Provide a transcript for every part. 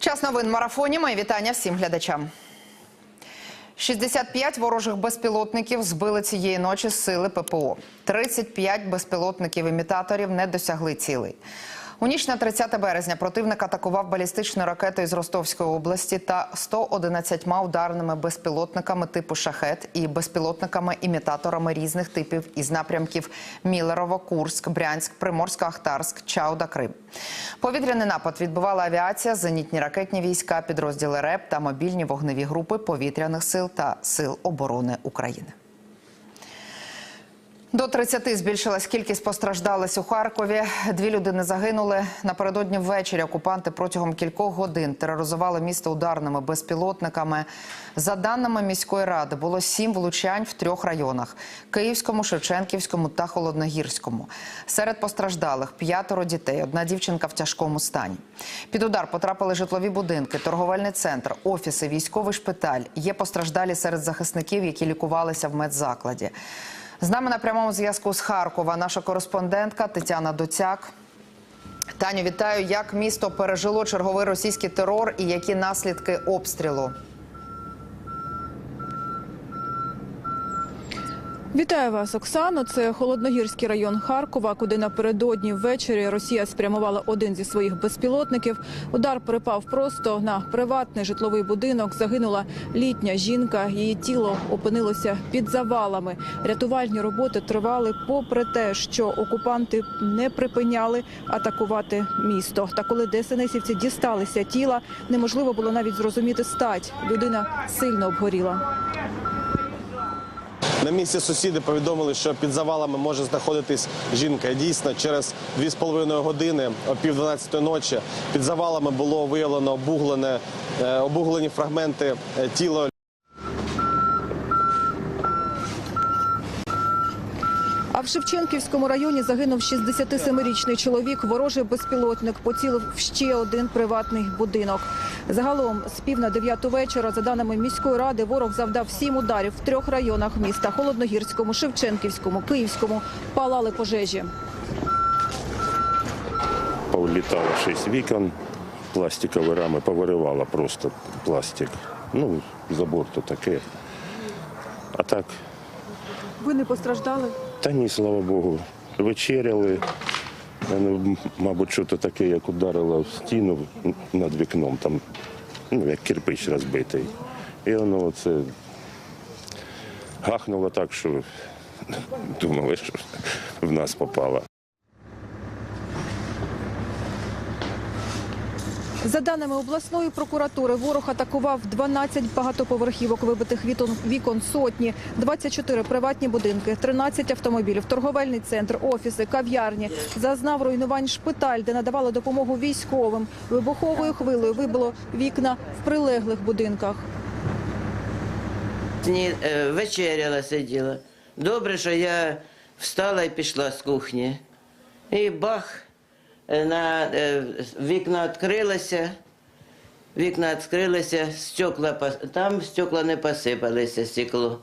Час новин марафоні. Мої вітання всім глядачам. 65 ворожих безпілотників збили цієї ночі сили ППО. 35 безпілотників-імітаторів не досягли цілей. У ніч на 30 березня противник атакував балістичною ракетою з Ростовської області та 111 ударними безпілотниками типу «Шахет» і безпілотниками-імітаторами різних типів із напрямків Мілерово, Курськ, Брянськ, Приморсько-Ахтарськ, Чауда, Крим. Повітряний напад відбивала авіація, зенітні ракетні війська, підрозділи РЕП та мобільні вогневі групи повітряних сил та сил оборони України. До 30 збільшилась кількість постраждалих у Харкові. Дві людини загинули. Напередодні ввечері окупанти протягом кількох годин тероризували місто ударними безпілотниками. За даними міської ради, було сім влучань в трьох районах: Київському, Шевченківському та Холодногірському. Серед постраждалих п'ятеро дітей, одна дівчинка в тяжкому стані. Під удар потрапили житлові будинки, торговельний центр, офіси, військовий шпиталь. Є постраждалі серед захисників, які лікувалися в медзакладі. З нами на прямому зв'язку з Харкова наша кореспондентка Тетяна Доцяк. Таню, вітаю. Як місто пережило черговий російський терор і які наслідки обстрілу? Вітаю вас, Оксано. Це холодногірський район Харкова, куди напередодні ввечері Росія спрямувала один зі своїх безпілотників. Удар припав просто на приватний житловий будинок. Загинула літня жінка. Її тіло опинилося під завалами. Рятувальні роботи тривали, попри те, що окупанти не припиняли атакувати місто. Та коли ДСНСівці дісталися тіла, неможливо було навіть зрозуміти стать. Людина сильно обгоріла. На місці сусіди повідомили, що під завалами може знаходитись жінка. Дійсно, через 2,5 години о пів 12 ночі під завалами було виявлено обуглене, е, обуглені фрагменти е, тіла А в Шевченківському районі загинув 67-річний чоловік. Ворожий безпілотник поцілив ще один приватний будинок. Загалом з пів на дев'яту вечора, за даними міської ради, ворог завдав сім ударів в трьох районах міста: Холодногірському, Шевченківському, Київському. Палали пожежі. Повлітало шість вікон, пластикові рами повиривало просто пластик. Ну, забор то таке. А так, Ви не постраждали? та ні, слава Богу. Вечеряли. Мабуть, що таке, як ударило в стіну над вікном, там, ну, як кирпич розбитий. І воно це гахнуло так, що думали, що в нас попало. За даними обласної прокуратури, ворог атакував 12 багатоповерхівок, вибитих вікон, сотні, 24 приватні будинки, 13 автомобілів, торговельний центр, офіси, кав'ярні. Зазнав руйнувань шпиталь, де надавали допомогу військовим. Вибуховою хвилею вибило вікна в прилеглих будинках. Е, вечеряла сиділа. Добре, що я встала і пішла з кухні. І бах, на, е, вікна відкрилися, вікна відкрилися, стекла, там стекла не посипалися, стекло.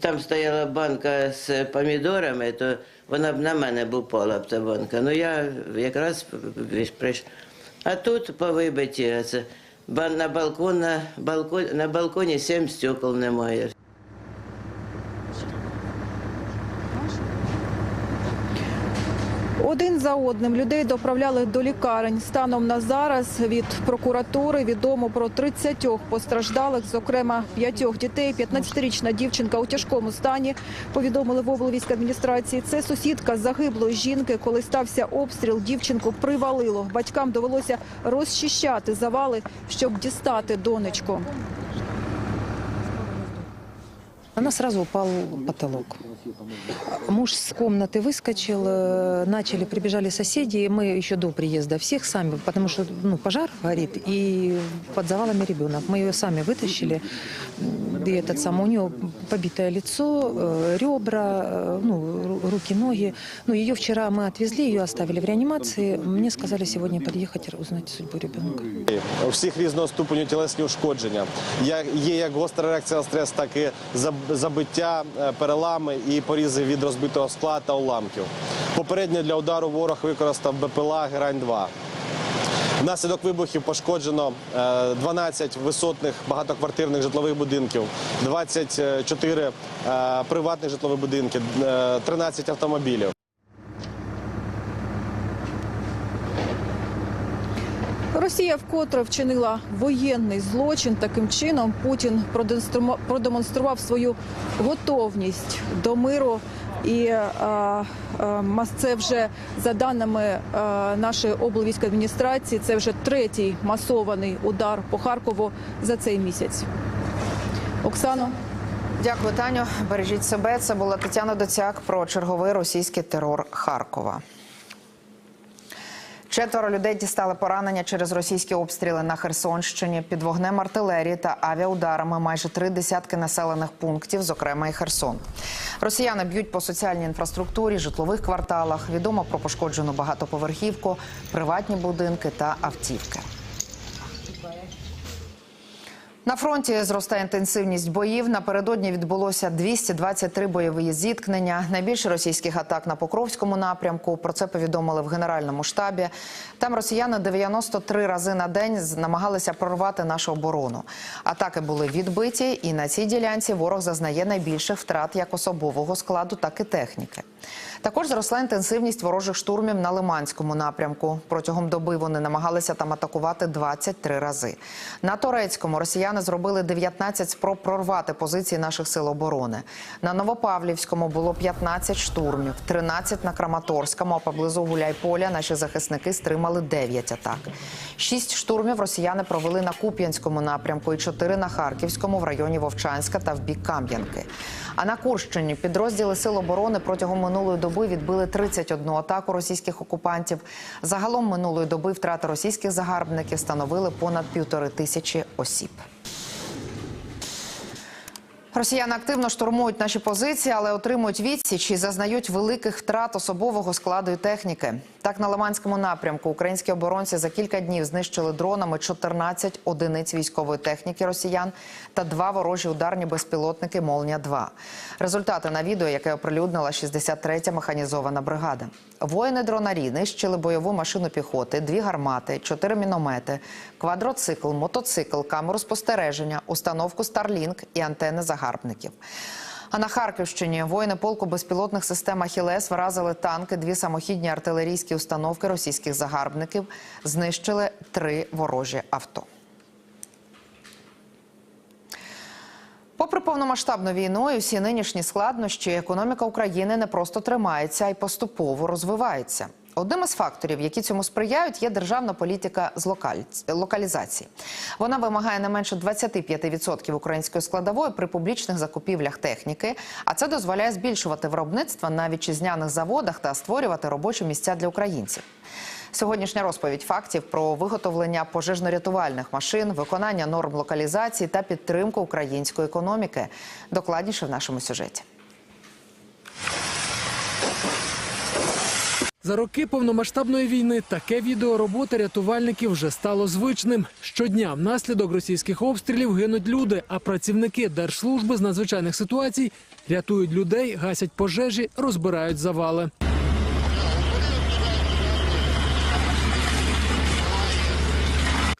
Там стояла банка з помідорами, то вона б на мене б упала б та банка. Ну я якраз прийшла. А тут повибиті. на балкон, на, балкон, на балконі сім стекол немає. Один за одним людей доправляли до лікарень. Станом на зараз від прокуратури відомо про 30 постраждалих, зокрема п'ятьох дітей. 15-річна дівчинка у тяжкому стані. Повідомили в облвійській адміністрації. Це сусідка загиблої жінки. Коли стався обстріл, дівчинку привалило. Батькам довелося розчищати завали, щоб дістати донечку. Она сразу упал потолок. Муж с комнаты выскочил, э, начали, прибежали соседи, мы еще до приезда всех сами, потому что ну, пожар горит, и под завалами ребенок. Мы ее сами вытащили, М, и этот сам, у нее побитое лицо, э, ребра, э, ну, ру- руки, ноги. Ну, ее вчера мы отвезли, ее оставили в реанимации. Мне сказали сегодня подъехать, узнать судьбу ребенка. У всіх різного ступеню тілесні ушкодження. Я- Є як гостра реакція на стрес, так і заб- забиття, е, перелами і порізи від розбитого скла та уламків. Попередньо для удару ворог використав БПЛА Грань-2. Внаслідок вибухів пошкоджено е, 12 висотних багатоквартирних житлових будинків, 24 е, приватних житлових будинки, е, 13 автомобілів. Росія вкотре вчинила воєнний злочин. Таким чином Путін продемонстрував свою готовність до миру. І е, е, мас- це вже за даними е, нашої облвійської адміністрації, це вже третій масований удар по Харкову за цей місяць. Оксано. Дякую, Таню. Бережіть себе. Це була Тетяна Доцяк про черговий російський терор Харкова. Четверо людей дістали поранення через російські обстріли на Херсонщині під вогнем артилерії та авіаударами майже три десятки населених пунктів, зокрема і Херсон. Росіяни б'ють по соціальній інфраструктурі, житлових кварталах. Відомо про пошкоджену багатоповерхівку, приватні будинки та автівки. На фронті зростає інтенсивність боїв. Напередодні відбулося 223 бойові зіткнення. Найбільше російських атак на Покровському напрямку. Про це повідомили в генеральному штабі. Там росіяни 93 рази на день намагалися прорвати нашу оборону. Атаки були відбиті, і на цій ділянці ворог зазнає найбільших втрат як особового складу, так і техніки. Також зросла інтенсивність ворожих штурмів на Лиманському напрямку. Протягом доби вони намагалися там атакувати 23 рази. На Торецькому росіяни зробили 19 спроб прорвати позиції наших сил оборони. На Новопавлівському було 15 штурмів, 13 на Краматорському, а поблизу Гуляйполя наші захисники стримали 9 атак. Шість штурмів росіяни провели на Куп'янському напрямку і 4 на Харківському в районі Вовчанська та в бік Кам'янки. А на Курщині підрозділи сил оборони протягом минулої доби відбили 31 атаку російських окупантів. Загалом минулої доби втрати російських загарбників становили понад півтори тисячі осіб. Росіяни активно штурмують наші позиції, але отримують відсіч і зазнають великих втрат особового складу і техніки. Так, на Лиманському напрямку українські оборонці за кілька днів знищили дронами 14 одиниць військової техніки росіян та два ворожі ударні безпілотники Молнія 2 Результати на відео, яке оприлюднила 63-я механізована бригада. Воїни дронарі нищили бойову машину піхоти, дві гармати, чотири міномети, квадроцикл, мотоцикл, камеру спостереження, установку Starlink і антени загарбників. А на Харківщині воїни полку безпілотних систем «Ахілес» вразили танки, дві самохідні артилерійські установки російських загарбників, знищили три ворожі авто. Попри повномасштабну війну і всі нинішні складнощі, економіка України не просто тримається, а й поступово розвивається. Одним із факторів, які цьому сприяють, є державна політика з локаль- локалізації. Вона вимагає не менше 25% української складової при публічних закупівлях техніки, а це дозволяє збільшувати виробництво на вітчизняних заводах та створювати робочі місця для українців. Сьогоднішня розповідь фактів про виготовлення пожежно-рятувальних машин, виконання норм локалізації та підтримку української економіки. Докладніше в нашому сюжеті. За роки повномасштабної війни таке відео роботи рятувальників вже стало звичним. Щодня внаслідок російських обстрілів гинуть люди, а працівники Держслужби з надзвичайних ситуацій рятують людей, гасять пожежі, розбирають завали.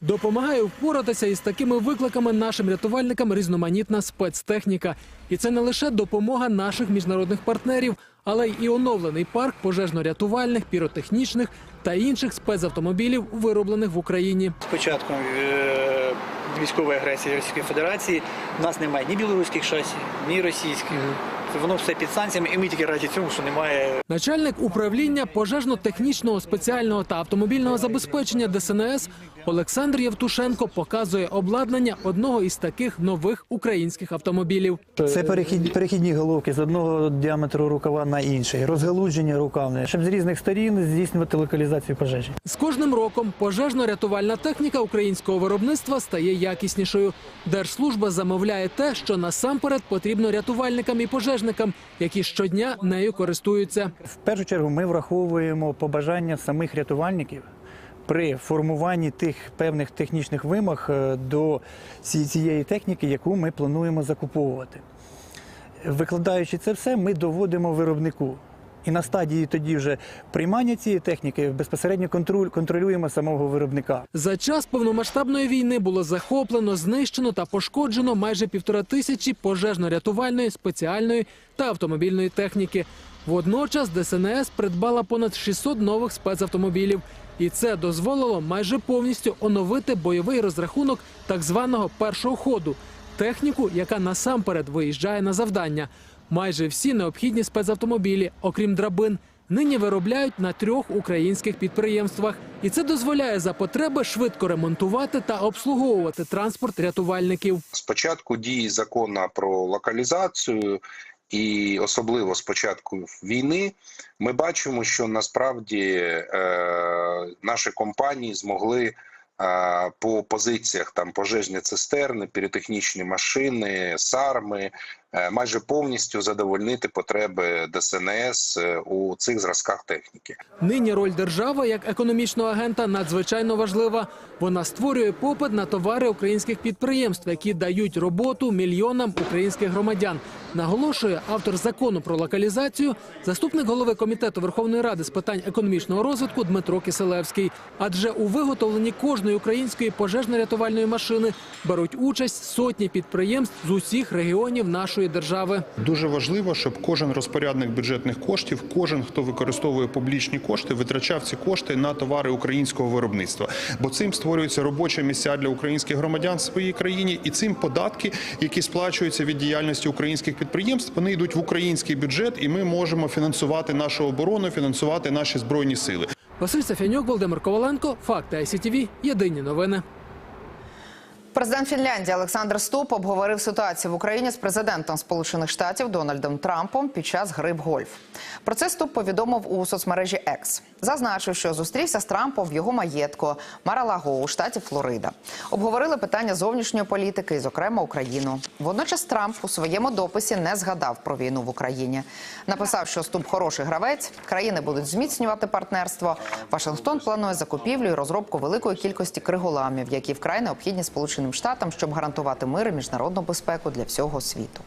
Допомагає впоратися із такими викликами нашим рятувальникам різноманітна спецтехніка. І це не лише допомога наших міжнародних партнерів, але й і оновлений парк пожежно-рятувальних, піротехнічних та інших спецавтомобілів, вироблених в Україні. З початком е, військової агресії Російської Федерації у нас немає ні білоруських шасі, ні російських. Воно все під санкціями, і ми тільки раді цьому, що немає Начальник управління пожежно-технічного спеціального та автомобільного забезпечення ДСНС Олександр Євтушенко показує обладнання одного із таких нових українських автомобілів. Це перехід, перехідні головки з одного діаметру рукава на інший, розгалудження рукавне, щоб з різних сторін здійснювати локалізацію пожежі. З кожним роком пожежно-рятувальна техніка українського виробництва стає якіснішою. Держслужба замовляє те, що насамперед потрібно рятувальникам і пожежникам, які щодня нею користуються. В першу чергу ми враховуємо побажання самих рятувальників при формуванні тих певних технічних вимог е, до цієї техніки, яку ми плануємо закуповувати. Викладаючи це все, ми доводимо виробнику І на стадії тоді вже приймання цієї техніки безпосередньо контролюємо самого виробника. За час повномасштабної війни було захоплено, знищено та пошкоджено майже півтора тисячі пожежно-рятувальної, спеціальної та автомобільної техніки. Водночас ДСНС придбала понад 600 нових спецавтомобілів. І це дозволило майже повністю оновити бойовий розрахунок так званого першого ходу техніку, яка насамперед виїжджає на завдання. Майже всі необхідні спецавтомобілі, окрім драбин, нині виробляють на трьох українських підприємствах, і це дозволяє за потреби швидко ремонтувати та обслуговувати транспорт рятувальників. Спочатку дії закону про локалізацію, і особливо з початку війни, ми бачимо, що насправді е, наші компанії змогли е, по позиціях там пожежні цистерни, піротехнічні машини, сарми майже повністю задовольнити потреби ДСНС е, у цих зразках техніки. Нині роль держави як економічного агента надзвичайно важлива. Вона створює попит на товари українських підприємств, які дають роботу мільйонам українських громадян. Наголошує автор закону про локалізацію, заступник голови комітету Верховної Ради з питань економічного розвитку Дмитро Киселевський. Адже у виготовленні кожної української пожежно-рятувальної машини беруть участь сотні підприємств з усіх регіонів нашої держави. Дуже важливо, щоб кожен розпорядник бюджетних коштів, кожен, хто використовує публічні кошти, витрачав ці кошти на товари українського виробництва. Бо цим створюються робочі місця для українських громадян в своїй країні, і цим податки, які сплачуються від діяльності українських підприємств, вони йдуть в український бюджет, і ми можемо фінансувати нашу оборону, фінансувати наші збройні сили. Василь Сафянюк, Володимир Коваленко, Факти ICTV, Єдині новини. Президент Фінляндії Олександр Ступ обговорив ситуацію в Україні з президентом Сполучених Штатів Дональдом Трампом під час гри в гольф. Про це Ступ повідомив у соцмережі X. Зазначив, що зустрівся з Трампом в його маєтку Маралаго у штаті Флорида. Обговорили питання зовнішньої політики, зокрема Україну. Водночас Трамп у своєму дописі не згадав про війну в Україні. Написав, що Ступ хороший гравець, країни будуть зміцнювати партнерство. Вашингтон планує закупівлю і розробку великої кількості криголамів, які вкрай необхідні Сполученим Штатам, щоб гарантувати мир і міжнародну безпеку для всього світу.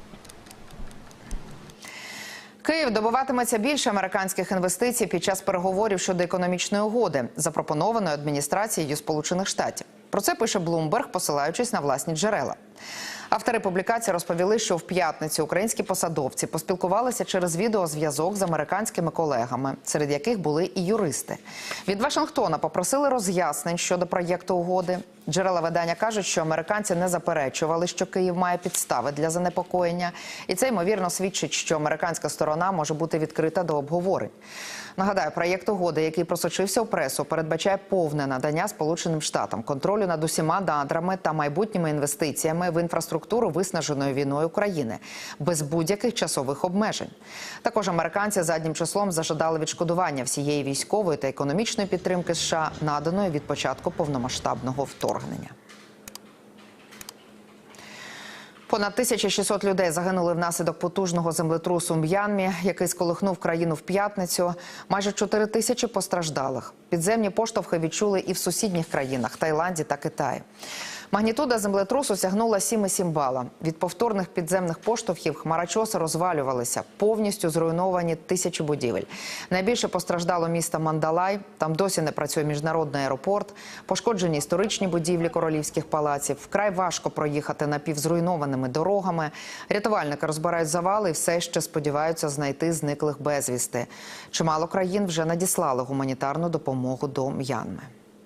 Київ добиватиметься більше американських інвестицій під час переговорів щодо економічної угоди, запропонованої адміністрацією Сполучених Штатів. Про це пише Блумберг, посилаючись на власні джерела. Автори публікації розповіли, що в п'ятницю українські посадовці поспілкувалися через відеозв'язок з американськими колегами, серед яких були і юристи. Від Вашингтона попросили роз'яснень щодо проєкту угоди. Джерела видання кажуть, що американці не заперечували, що Київ має підстави для занепокоєння, і це ймовірно свідчить, що американська сторона може бути відкрита до обговорень. Нагадаю, проєкт угоди, який просочився у пресу, передбачає повне надання Сполученим Штатам контролю над усіма надрами та майбутніми інвестиціями в інфраструктуру виснаженої війною України без будь-яких часових обмежень. Також американці заднім числом зажадали відшкодування всієї військової та економічної підтримки США, наданої від початку повномасштабного вторгнення. Понад 1600 людей загинули внаслідок потужного землетрусу в М'янмі, який сколихнув країну в п'ятницю. Майже 4 тисячі постраждалих. Підземні поштовхи відчули і в сусідніх країнах Таїланді та Китаї. Магнітуда землетрусу сягнула 7,7 бала. Від повторних підземних поштовхів хмарочоси розвалювалися, повністю зруйновані тисячі будівель. Найбільше постраждало місто Мандалай. Там досі не працює міжнародний аеропорт. Пошкоджені історичні будівлі королівських палаців. Вкрай важко проїхати напівзруйнованими дорогами. Рятувальники розбирають завали і все ще сподіваються знайти зниклих безвісти. Чимало країн вже надіслали гуманітарну допомогу до М'янми.